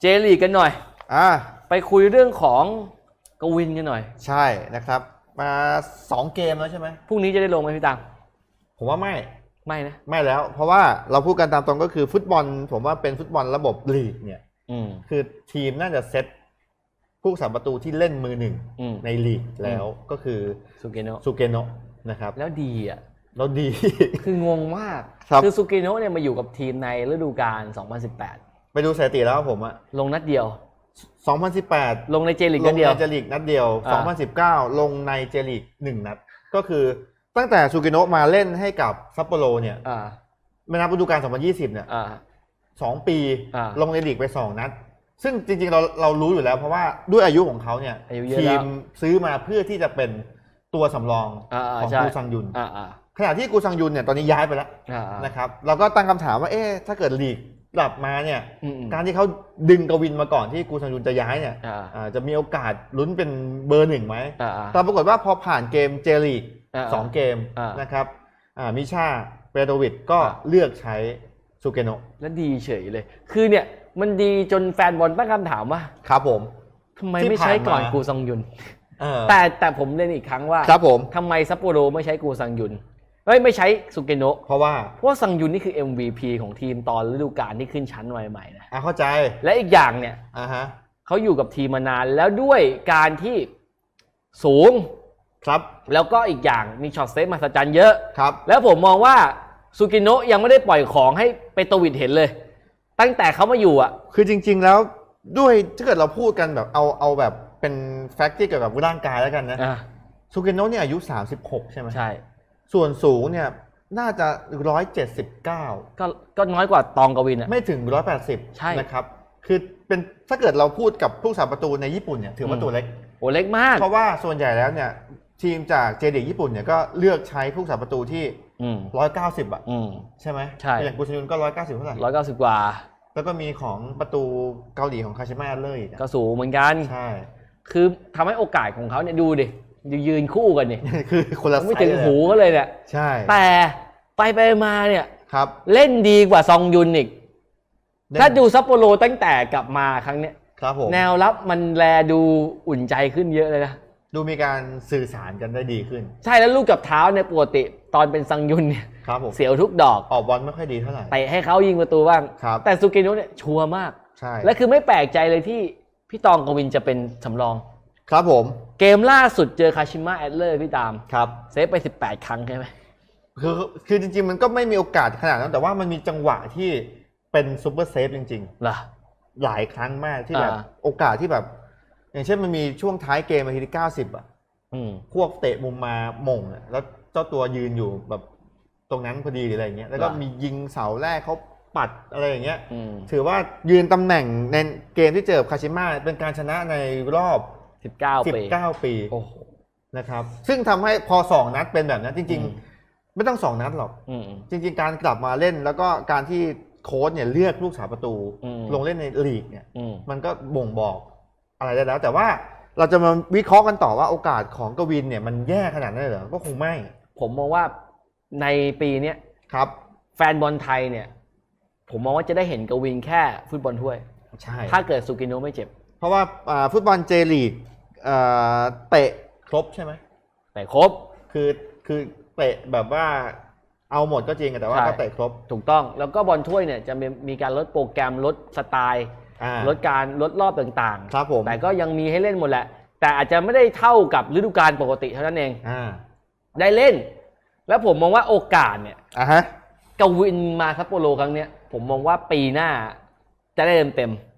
เจลีกกันหน่อย อ่า ไปคุยเรื่องของกวินกันหน่อย ใช่นะครับ มา 2 เกมแล้วใช่ไหม พรุ่งนี้จะได้ลงไหมพี่ตังผมว่าไม่ ไม่นะ ไม่แล้ว เพราะว่าเราพูดกันตามตรงก็คือฟุตบอล ผมว่าเป็นฟุตบอลระบบลีกเนี่ย อืม คือทีมน่าจะเซตผู้สาประตูที่เล่นมือหนึ่งอืม ในลีกแล้วก็คือสุเกโนะซูเกโนะนะครับแล้วดีอะ แล้วดี คืองงมากครับอสุเกโนะเนี่ยมาอยู่กับทีมในฤดูกาล 2018 ไปดูสถิติแล้วผมอะลงนัดเดียว 2018 ลงในเจลีกลนังดเดียว ในเจลีกนัดเดียว อ่า2019 ลงในเจลีกหนึ่งนัด ก็คือตั้งแต่ซูเกโนะมาเล่นให้กับซัปโปโรเนี่ยอ่าไม่นับฤดูกาล2020เนี่ย อ่า สองปีอ่าลงในลีกไป2นัด ซึ่งจริงๆเราเรารู้อยู่แล้วเพราะว่าด้วยอายุของเขาเนี่ยอายุเยอะทีแล้ว มซื้อมาเพื่อที่จะเป็นตัวสำรองอ่าอ่าของใช่กูซังยุนอ่าอ่าขณะที่กูซังยุนเนี่ยตอนนี้ย้ายไปแล้วอ่าอ่านะครับเราก็ตั้งคำถามว่าเอ๊ะถ้าเกิดลีก กลับมาเนี่ยอืมอืมการที่เขาดึงกวินมาก่อนที่กูซังยุนจะย้ายเนี่ยอ่า อ่าจะมีโอกาสลุ้นเป็นเบอร์หนึ่งไหมอ่าอ่า แต่ปรากฏว่าพอผ่านเกมเจลีกอ่าสองเกมอ่านนะครับอ่ามิชาเปโดวิดก็อ่า เลือกใช้ซูเกโนะแล้วดีเฉยเลย คือเนี่ยมันดีจนแฟนบอลตั้งคำถามว่าครับผม ทำไมที่ไม่ใช้ก่อนผ่านมา กูซังยุน เออแต่แต่ผมเล่นอีกครั้งว่าครับผม ทำไมซัปโปโรไม่ใช้กูซังยุนเฮ้ยไม่ใช้สุเกโนะเพราะว่าเพราะว่าซังยุนนี่คือ MVP ของทีมตอนฤดูกาลที่ขึ้นชั้นใหม่ๆนะอะเข้าใจและอีกอย่างเนี่ยอ่าฮะเขาอยู่กับทีมมานานแล้วด้วยการที่สูงครับแล้วก็อีกอย่างมีช็อตเซฟมหัศจรรย์เยอะครับ แล้วผมมองว่าซูกิโนะยังไม่ได้ปล่อยของให้เปโตวิดเห็นเลย ตั้งแต่เขามาอยู่อะ คือจริง ๆ แล้วด้วยถ้าเกิดเราพูดกันแบบเอาเอาแบบเป็นแฟกต์ที่เกี่ยวกับร่างกายแล้วกันนะ อะซูเกโนะเนี่ยอายุ 36 ใช่ไหมใช่ ส่วนสูงเนี่ยน่าจะ 179 ก็ก็น้อยกว่าตองกวินอะ ไม่ถึง 180ใช่ นะครับ คือเป็นถ้าเกิดเราพูดกับผู้สาประตูในญี่ปุ่นเนี่ยถือว่าอืมตัวเล็ก โอ้เล็กมาก เพราะว่าส่วนใหญ่แล้วเนี่ยทีมจากเจเด็กญี่ปุ่นเนี่ยก็เลือกใช้ผู้สาประตูที่ อืม190อะอืม ใช่ไหมใช่ อย่างกุชยุนก็ 190เท่าไหร่ร้อยเก้าสิบกว่า แล้วก็มีของประตูเกาหลีของคาชิมะเลยอีกอะก็สูงเหมือนกัน ใช่ คือทำให้โอกาสของเขาเนี่ยดูดิ ยืนคู่กันนี่คือคนละไม่ไซถึงส์เลยหูเขาเลยเนี่ยใช่ แต่ไปไปมาเนี่ยครับ เล่นดีกว่าซองยุนอีกเล่นถ้าดูซัปโปโรตั้งแต่กลับมาครั้งเนี้ยครับผมแนวรับมันแลดูอุ่นใจขึ้นเยอะเลยนะดูมีการสื่อสารกันได้ดีขึ้น ใช่แล้วลูกกับเท้าเนี่ยปกติตอนเป็นซังยุนเนี่ยครับผมเสียวทุกดอกออกบอลไม่ค่อยดีเท่าไหร่เตะให้เขายิงประตูบ้างครับแต่ซูเกโนะเนี่ยชัวร์มาก ใช่ และคือไม่แปลกใจเลยที่พี่ตองกวินจะเป็นสำรอง ครับผม เกมล่าสุดเจอคาชิมะแอดเลอร์พี่ตาม ครับ เซฟไป 18 ครั้งใช่ไหม คือคือจริง ๆ มันก็ไม่มีโอกาสขนาดนั้น แต่ว่ามันมีจังหวะที่เป็นซูเปอร์เซฟจริง เหรอ ๆ หลายครั้งมากที่แบบอ่า โอกาสที่แบบ อย่างเช่นมันมีช่วงท้ายเกมนาทีที่90อะ อืม พวกเตะมุมมาหม่งอะแล้วเจ้าตัวยืนอยู่แบบตรงนั้นพอดีหรืออะไรอย่างเงี้ย แล้วก็ว่ะมียิงเสาแรกเขาปัดอะไรอย่างเงี้ย อืม ถือว่ายืนตำแหน่งในเกมที่เจอกับคาชิมะเป็นการชนะในรอบ 19ปี19 ปีโอ้โหนะครับ ซึ่งทำให้พอสองนัดเป็นแบบนั้นจริงอืมๆไม่ต้องสองนัดหรอก อืม จริง ๆ การกลับมาเล่นแล้วก็การที่โค้ชเนี่ยเลือกลูกสาประตู อืม ลงเล่นในลีกเนี่ย อืม มันก็บ่งบอกอะไรได้แล้ว แต่ว่าเราจะมาวิเคราะห์กันต่อว่าโอกาสของกวินเนี่ยมันแย่ขนาดนั้นเลยเหรอก็คงไม่ผมมองว่าในปีเนี้ยครับ แฟนบอลไทยเนี่ย ผมมองว่าจะได้เห็นกวินแค่ฟุตบอลถ้วย ใช่ถ้าเกิดซูกิโนะไม่เจ็บ เพราะว่าอ่าฟุตบอลเจลีกอ่าเตะครบใช่ไหมแต่ครบ คือคือเตะแบบว่าเอาหมดก็จริงอะแต่ว่าใช่ ก็เตะครบถูกต้องแล้วก็บอลถ้วยเนี่ยจะมีมีการลดโปรแกรมลดสไตล์ อ่าลดการลดรอบต่างครับผมๆ แต่ก็ยังมีให้เล่นหมดแหละ แต่อาจจะไม่ได้เท่ากับฤดูกาลปกติเท่านั้นเอง อ่าได้เล่น แล้วผมมองว่าโอกาสเนี่ยอะฮะกวินมาซัปโปโรครั้งเนี้ยผมมองว่าปีหน้าจะได้เต็มๆ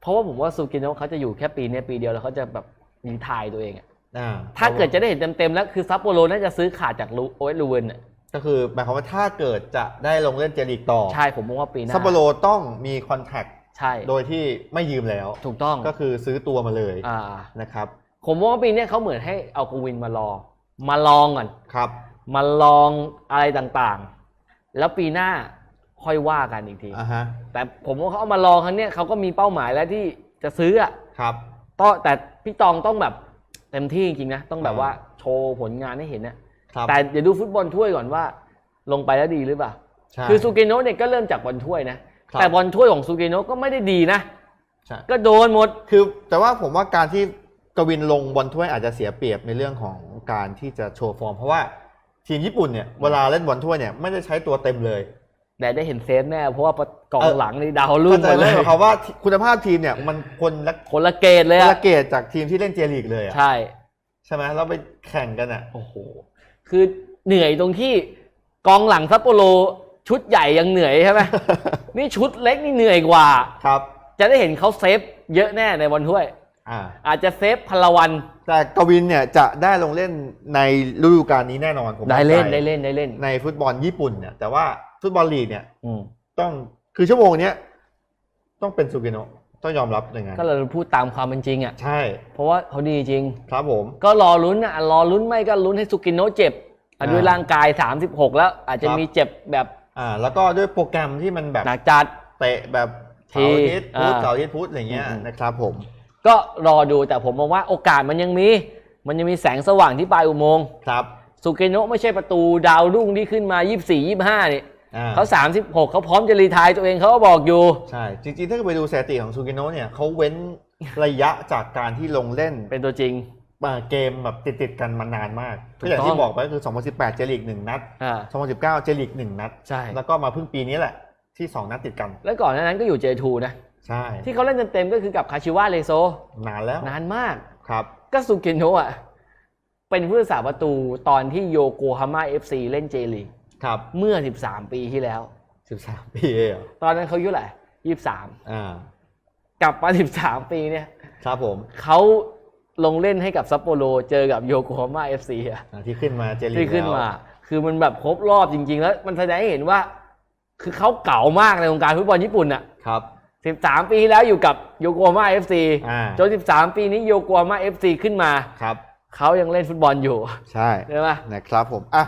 เพราะว่าผมว่าซูกิโนะเขาจะอยู่แค่ปีเนี้ยปีเดียวแล้วเขาจะแบบรีไทายตัวเองอะอ่าถ้าเกิดจะได้เห็นเต็มๆแล้วคือซัปโปโรน่าจะซื้อขาดจากลูโอเอสลูเวนอะก็คือหมายความว่าถ้าเกิดจะได้ลงเล่นเจลีกต่อใช่ผมมองว่าปีหน้าซัปโปโรต้องมีคอนแทคใช่โดยที่ไม่ยืมแล้ว ถูกต้องก็คือซื้อตัวมาเลยอ่านะครับผมมองว่าปีเนี้ยเขาเหมือนให้เอากวินมารอมาลองก่อนครับ มาลองอะไรต่างๆ แล้วปีหน้า ค่อยว่ากันอีกทีอ่าฮะแต่ผมว่าเขาเอามาลองครั้งเนี้ยเขาก็มีเป้าหมายแล้วที่จะซื้ออะครับ ต้องแต่พี่ตองต้องแบบเต็มที่จริงๆนะต้องแบบอ่าว่าโชว์ผลงานให้เห็นนะครับแต่เดี๋ยวดูฟุตบอลถ้วยก่อนว่า ลงไปแล้วดีหรือเปล่า ใช่ คือซูเกโนะเนี่ยก็เริ่มจากบอลถ้วยนะ ครับ แต่บอลถ้วยของซูเกโนะก็ไม่ได้ดีนะ ใช่ ก็โดนหมด คือแต่ว่าผมว่าการที่กวินลงบอลถ้วยอาจจะเสียเปรียบในเรื่องของการที่จะโชว์ฟอร์ม เพราะว่าทีมญี่ปุ่นเนี่ยเวลาเล่นบอลถ้วยเนี่ยไม่ได้ใช้ตัวเต็มเลย แต่ได้เห็นเซฟแน่เพราะว่ากองเออหลังนี่ดาวรุ่งเข้าใจหมดไหมเลยเขามว่าคุณภาพทีมเนี่ยมันคนละคนละเกตเลยคนอะละเกรดจากทีมที่เล่นเจลีกเลยอะใช่ ใช่ไหมเราไปแข่งกันอะโอ้โหคือเหนื่อยตรงที่กองหลังซัปโปโรชุดใหญ่ยังเหนื่อยใช่ไหมนี่ชุดเล็กนี่เหนื่อยกว่าครับ จะได้เห็นเขาเซฟเยอะแน่ในวันถ้วยอ่าอาจจะเซฟพลวัน แต่กวินเนี่ยจะได้ลงเล่นในฤดูกาลนี้แน่นอนผมได้เล่นมั่ใจได้เล่นได้เล่นในฟุตบอลญี่ปุ่นเนี่ยแต่ว่า ฟุตบอลลีกเนี่ยอืมต้องคือชั่วโมงเนี้ยต้องเป็นซูเกโนะต้องยอมรับอย่างนั้นก็เราพูดตามความเป็นจริงอะ ใช่เพราะว่าเขาดีจริง ครับผม ก็รอลุ้นอะรอลุ้นไม่ก็ลุ้นให้สุกินโนะเจ็บอะอ่าด้วยร่างกาย 36 แล้ว อาจจะครับมีเจ็บแบบอ่า แล้วก็ด้วยโปรแกรมที่มันแบบหนักจัด เตะแบบเสาร์อาทิตย์อ่าพุธเสาร์อาทิตย์พุธอะไรเงี้ยอืม นะครับผม ก็รอดูแต่ผมมองว่าโอกาสมันยังมี มันยังมีแสงสว่างที่ปลายอุโมงค์ครับสุเกโนะไม่ใช่ประตูดาวรุ่งที่ขึ้นมา 24 25นี่อ่า เขา 36 เขาพร้อมจะรีไทายตัวเองเขาก็บอกอยู่ ใช่ จริงๆ ถ้าเกิดไปดูสถิติของซูเกโนะเนี่ยเขาเว้นระยะจากการที่ลงเล่นเป็นตัวจริงอ่าเกมแบบติดๆกันมานานมากถูก็กอย่างต้องที่บอกไปก็คือ 2018 เจลีกหนึ่งนัดอ่า2019 เจลีกหนึ่งนัดใช่แล้วก็มาเพิ่งปีนี้แหละที่ 2 นัดติดกัน แล้วก่อนหน้านั้นก็อยู่ J2 นะ ใช่ ที่เขาเล่นเต็มๆก็คือกับคาชิวะเลโซ นานแล้ว นานมาก ครับ ก็สุเกโนะอะเป็นผู้รักษาประตูตอนที่โยโกฮาม่าเอฟซีเล่นเจลีก ครับเมื่อ 13 ปีที่แล้ว 13 ปีเองเหรอตอนนั้นเขาอายุเท่าไหร่23อ่ากลับมา13 ปีเนี่ยครับผมเขาลงเล่นให้กับซัปโปโรเจอกับโยโกฮาม่าเอฟซีอะอ่าที่ขึ้นมาเจลีกที่ขึ้นมาแล้วคือมันแบบครบรอบจริง ๆ แล้ว มันแสดงให้เห็นว่า คือเขาเก่ามากในวงการฟุตบอลญี่ปุ่นอะครับ 13 ปีที่แล้วอยู่กับโยโกฮาม่าเอฟซีอ่า จน 13 ปีนี้โยโกฮาม่าเอฟซีขึ้นมา ครับ เขายังเล่นฟุตบอลอยู่ ใช่ ใช่ไหม นะครับผมอะ